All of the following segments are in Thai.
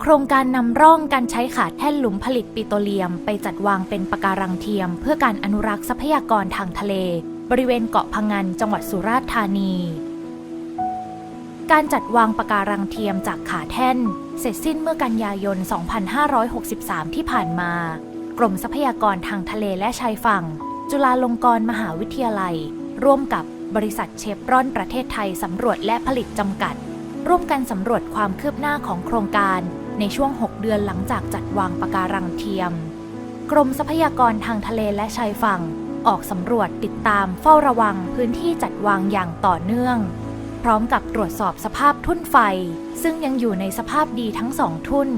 โครงการนำร่องการใช้ขาแท่นหลุมผลิตปิโตรเลียม ไปจัดวางเป็นปะการังเทียม เพื่อการอนุรักษ์ทรัพยากรทางทะเล บริเวณเกาะพังงานจังหวัดสุราษฎร์ธานี การจัดวางปะการังเทียมจากขาแท่น เสร็จสิ้นเมื่อกันยายน 2563 ที่ผ่านมา กรมทรัพยากรทางทะเลและชายฝั่ง จุฬาลงกรณ์มหาวิทยาลัย ร่วมกับบริษัทเชฟรอนประเทศไทยสำรวจและผลิตจำกัด ร่วมกันสำรวจความคืบหน้าของโครงการ ในช่วง 6 เดือนหลังจากจัดวางปะการังเทียม กรมทรัพยากรทางทะเลและชายฝั่ง ออกสำรวจติดตามเฝ้าระวังพื้นที่จัดวางอย่างต่อเนื่อง พร้อมกับตรวจสอบสภาพทุ่นไฟ ซึ่งยังอยู่ในสภาพดีทั้งสองทุ่น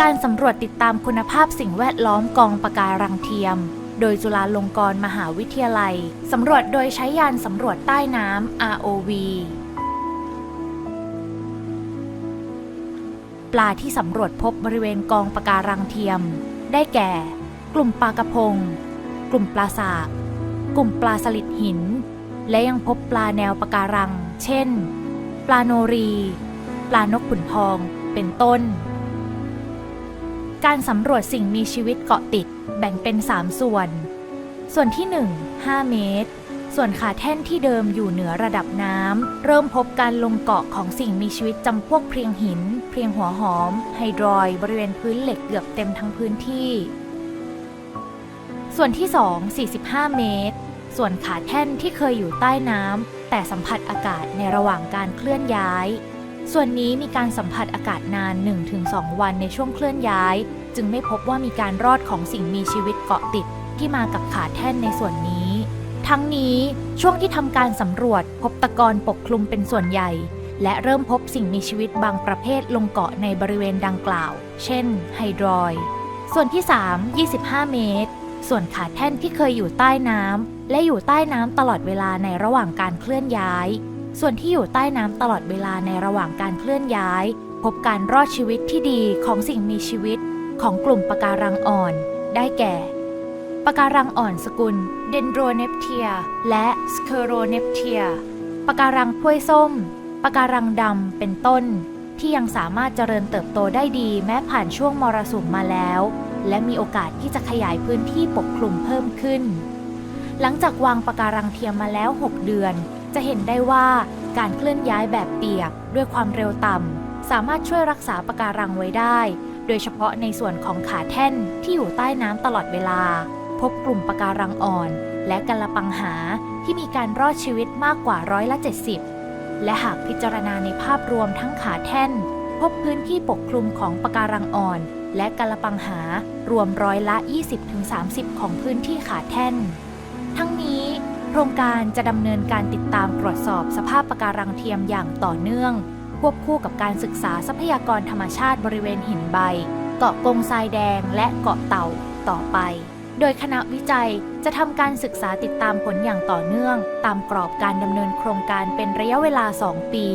การสำรวจติดตามคุณภาพสิ่งแวดล้อมกองปะการังเทียมโดยจุฬาลงกรณ์มหาวิทยาลัย สำรวจโดยใช้ยานสำรวจใต้น้ำ ROV ปลาที่สำรวจพบบริเวณกองปะการังเทียม ได้แก่ กลุ่มปลากระพง กลุ่มปลาสากกลุ่มปลาสลิดหิน และยังพบปลาแนวปะการัง เช่น ปลาโนรี ปลานกขุนทอง เป็นต้น การสำรวจสิ่งมีชีวิตเกาะติดแบ่งเป็น 3 ส่วน ส่วนที่ 1 5 เมตร ส่วนขาแท่นที่เดิมอยู่เหนือระดับน้ำ เริ่มพบการลงเกาะของสิ่งมีชีวิตจำพวกเพียงหิน เพียงหัวหอม ไฮดรอยด์บริเวณพื้นเหล็กเกือบเต็มทั้งพื้นที่ ส่วนที่ 2 45 เมตร ส่วนขาแท่นที่เคยอยู่ใต้น้ำแต่สัมผัสอากาศในระหว่างการเคลื่อนย้าย ส่วนนี้มีการสัมผัสอากาศนาน 1-2 วันในช่วงเคลื่อนย้าย จึงไม่พบว่ามีการรอดของสิ่งมีชีวิตเกาะติดที่มากับขาแท่นในส่วนนี้ ทั้งนี้ช่วงที่ทำการสำรวจพบตะกอนปกคลุมเป็นส่วนใหญ่ และเริ่มพบสิ่งมีชีวิตบางประเภทลงเกาะในบริเวณดังกล่าว เช่น ไฮดรอย ส่วนที่ 3 25 เมตร ส่วนขาแท่นที่เคยอยู่ใต้น้ำและอยู่ใต้น้ำตลอดเวลาในระหว่างการเคลื่อนย้าย ส่วนที่อยู่ใต้น้ำตลอดเวลาในระหว่างการเคลื่อนย้าย พบการรอดชีวิตที่ดีของสิ่งมีชีวิตของกลุ่มปะการังอ่อน ได้แก่ ปะการังอ่อนสกุล เดนโดรเนปเทีย และสเคโรเนปเทียปะการังพ้วยส้มปะการังดำเป็นต้น ที่ยังสามารถเจริญเติบโตได้ดีแม้ผ่านช่วงมรสุมมาแล้ว และมีโอกาสที่จะขยายพื้นที่ปกคลุมเพิ่มขึ้น หลังจากวางปะการังเทียมมาแล้ว 6 เดือน จะเห็นได้ว่าการเคลื่อนย้ายแบบเปียกด้วยความเร็วต่ำสามารถช่วยรักษาปะการังไว้ได้ โดยเฉพาะในส่วนของขาแท่นที่อยู่ใต้น้ำตลอดเวลา พบกลุ่มปะการังอ่อน และกะละปังหาที่มีการรอดชีวิตมากกว่าร้อยละ 70 และหากพิจารณาในภาพรวมทั้งขาแท่น พบพื้นที่ปกคลุมของปะการังอ่อน และกะละปังหารวมร้อยละ 20-30 ของพื้นที่ขาแท่น ทั้งนี้โครงการจะดำเนินการติดตามตรวจสอบสภาพปะการังเทียมอย่างต่อเนื่อง ควบคู่กับการศึกษาทรัพยากรธรรมชาติบริเวณหินใบ เกาะกงทรายแดงและเกาะเต่าต่อไป โดยคณะวิจัยจะทำการศึกษาติดตามผลอย่างต่อเนื่อง ตามกรอบการดำเนินโครงการเป็นระยะเวลา 2 ปี